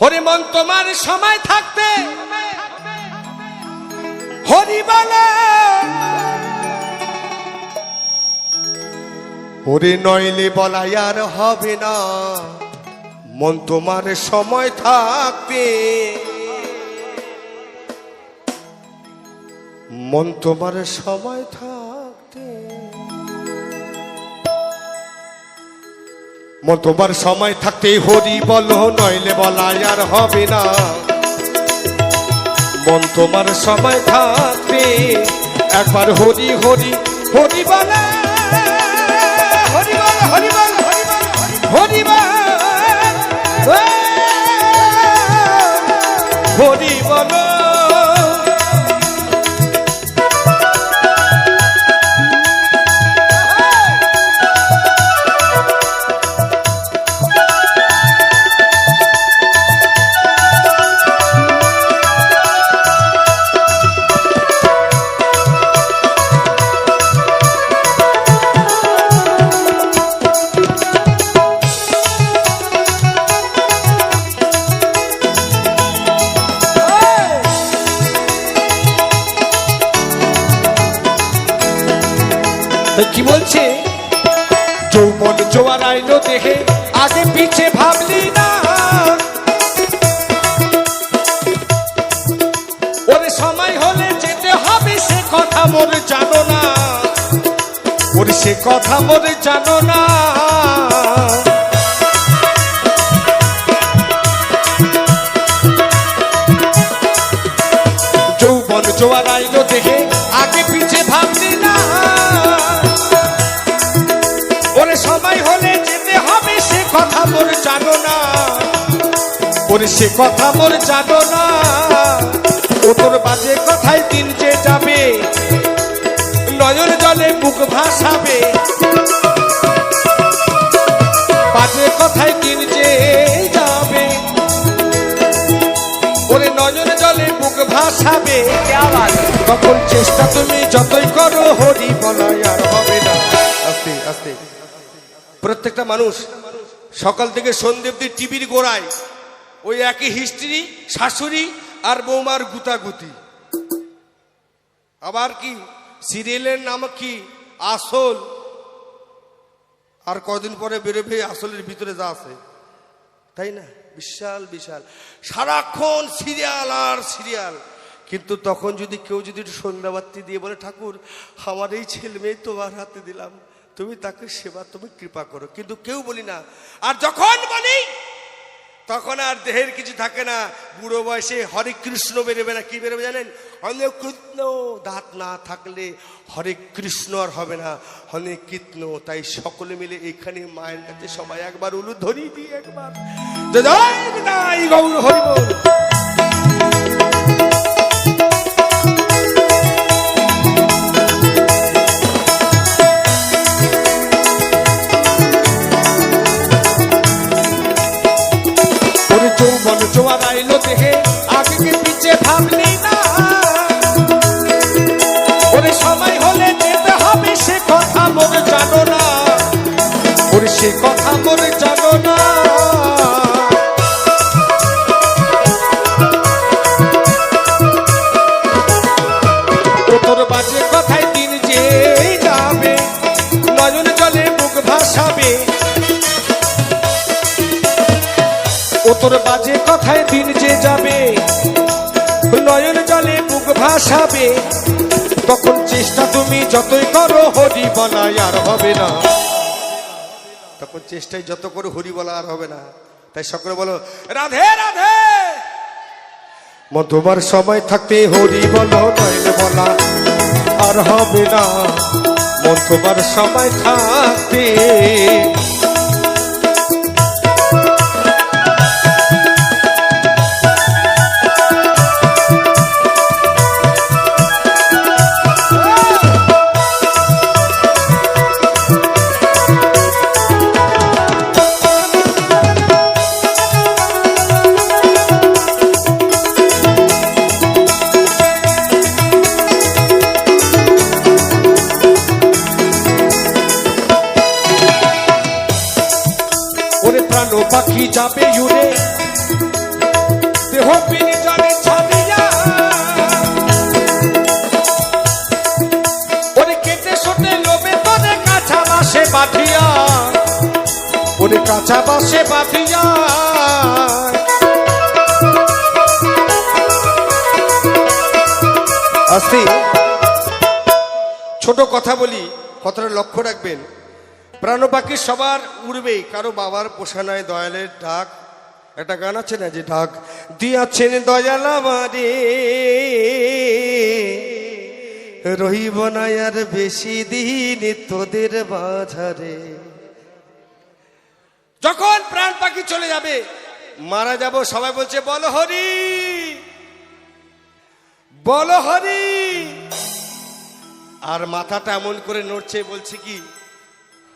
হরি মন তোমার সময় থাকতে হরি বলে হরি নইলে বলাই আর হবে না। মন তোমার সময় থাকতে মন তোমার সময় থাকতে তোমার সময় থাকতে হরি বলো, নইলে বলা আর হবে না। মন তোমার সময় থাকতে একবার হরি হরি হরি বলা, হরি বল হরি বল হরি বল হরি বল। কি বলছে? যৌবন জোয়ার আইলো দেখে আগে পিছে ভাবলি না। ওরে সময় হলে যেতে হবে, সে কথা মোর জানো না। ওরে সে কথা মোর জানো না। যৌবন জোয়ার আইলো ওরে সে কথা মোর জানো না। ও তোর বাজে কথায় দিন যে যাবে নয়ন জলে মুখ ভাসাবে। বাজে কথায় দিন যে যাবে ওরে নয়ন জলে মুখ ভাসাবে। তখন চেষ্টা তুমি যতই করো হরি বলাই আর হবে না। আস্তে আস্তে। প্রত্যেকটা মানুষ সকাল থেকে সন্ধে অব্দি টিভির গোড়ায় ওই একই হিস্ট্রি, শাশুড়ি আর বৌমার গুতাগুতি। আবার কি? সিরিয়ালের নাম কি? আসল। আর কদিন পরে বেরোবে, আসলের ভিতরে যা আছে। তাই না? বিশাল বিশাল। সারাক্ষণ সিরিয়াল আর সিরিয়াল। কিন্তু তখন যদি কেউ যদি একটু সন্ধ্যাবাতি দিয়ে বলে, ঠাকুর, আমার এই ছেলে মেয়ে তোমার হাতে দিলাম। তুমি তাকে সেবা, তুমি কৃপা করো। কিন্তু কেউ বলি না। আর যখন বলি তখন আর দেহের কিছু থাকে না। বুড়ো বয়সে হরে কৃষ্ণ বেরোবে না। কি বেরোবে জানেন? হলে কৃষ্ণ দাঁত না থাকলে হরে কৃষ্ণ আর হবে না। হলে কৃষ্ণ তাই সকলে মিলে এখানে মায়ের কাছে সবাই একবার উলু ধরি দিয়ে একবার। গৌর আইলো দেহে আগে কি পিছে ভাবলি না। ওরে সময় হলে যেতে হবে সে কথা ভাসাবে তখন চেষ্টা তুমি যতই করো হরি বলাই আর হবে না। তখন চেষ্টায় যত করো হরি বলা আর হবে না। তাই সকলে বলো, রাধে রাধে! মধুবার সময় থাকতে হরি বলো নইলে বলা আর হবে না। মধুবার সময় থাকতে কালো পাখি যাবে ইউরে দেহ পিনি ওরে কেটে সোটে লোবে তোরে বাসে বাঁধিয়া। ওরে কাঁচা বাসে বাঁধিয়া। ছোট কথা বলি, কথাটা লক্ষ্য রাখবেন। প্রাণ পাখি সবার উড়বে কারও বাবার পোষা নয় দয়ালের ডাক একটা গান আছে না যে ডাক দিয়াছেন দয়াল আমারে। রহিব না আর বেশি দিন তোদের বাজারে যখন প্রাণ পাখি চলে যাবে, মারা যাব, সবাই বলছে, বল হরি। বল হরি। আর মাথাটা এমন করে নড়ছে, বলছে কি?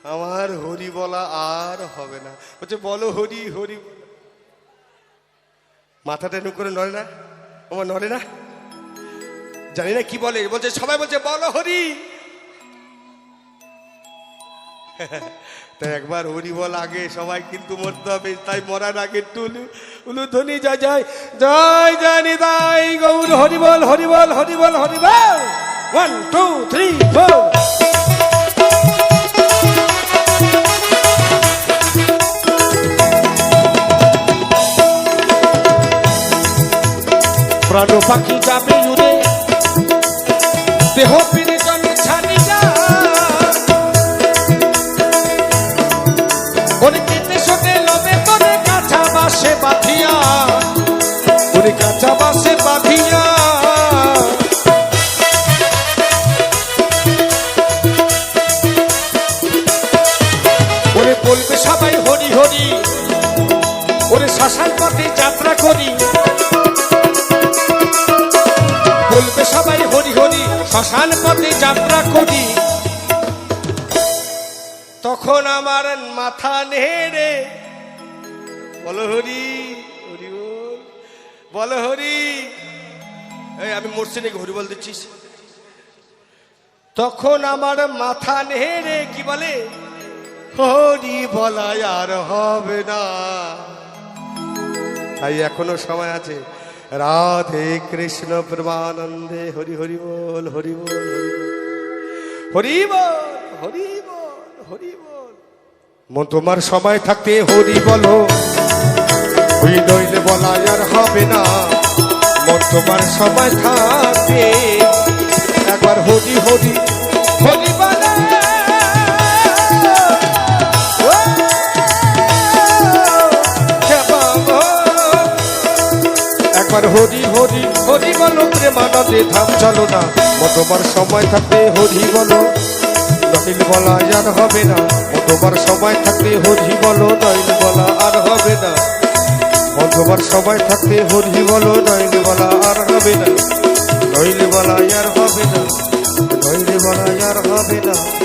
আমার হরি বলা আর হবে না। বলছে, বলো হরি হরি। মাথাটা এমন করে নড়ে না? আমার নড়ে না? জানি না কি বলে। বলছে, সবাই বলছে, বলো হরি। তাই একবার হরি বল আগে, সবাই কিন্তু মরতে হবে, তাই মরার আগে একটু উলু- উলুধ্বনি যায় যায় জয় জানি তাই গৌর। হরি বল হরি বল হরি বল হরি বল। ওয়ান টু থ্রি ফোর প্রাণ পাখি যাবে উড়ে দেহ শ্মশান পথে যাত্রা করি, তখন আমার মাথা নেড়ে, বলো হরি হরি বল হরি। এই আমি মরছি নাকি? হরি বল দিচ্ছিস। তখন আমার মাথা নেড়ে, কি বলে? হরি বলা আর হবে না। তাই এখনও সময় আছে। রাধে কৃষ্ণ প্রেমানন্দে হরি হরি বল হরি বল হরি বল। হরি বল হরি বল মন তোমার সময় থাকতে হরি বলো। ওই নইলে বলা আর হবে না। মন তোমার সময় থাকতে একবার হরি হরি হরি বলো প্রেমানন্দে থাম চলো না। ও তোমার সময় থাকতে হরি বলো। নইল বলা আর হবে না। ও তোমার সময় থাকতে হরি বলো নইল বলা আর হবে না। ও তোমার সময় থাকতে হরি বলো নইল বলা আর হবে না। নইল বলা আর হবে না। নইল বলা আর হবে না।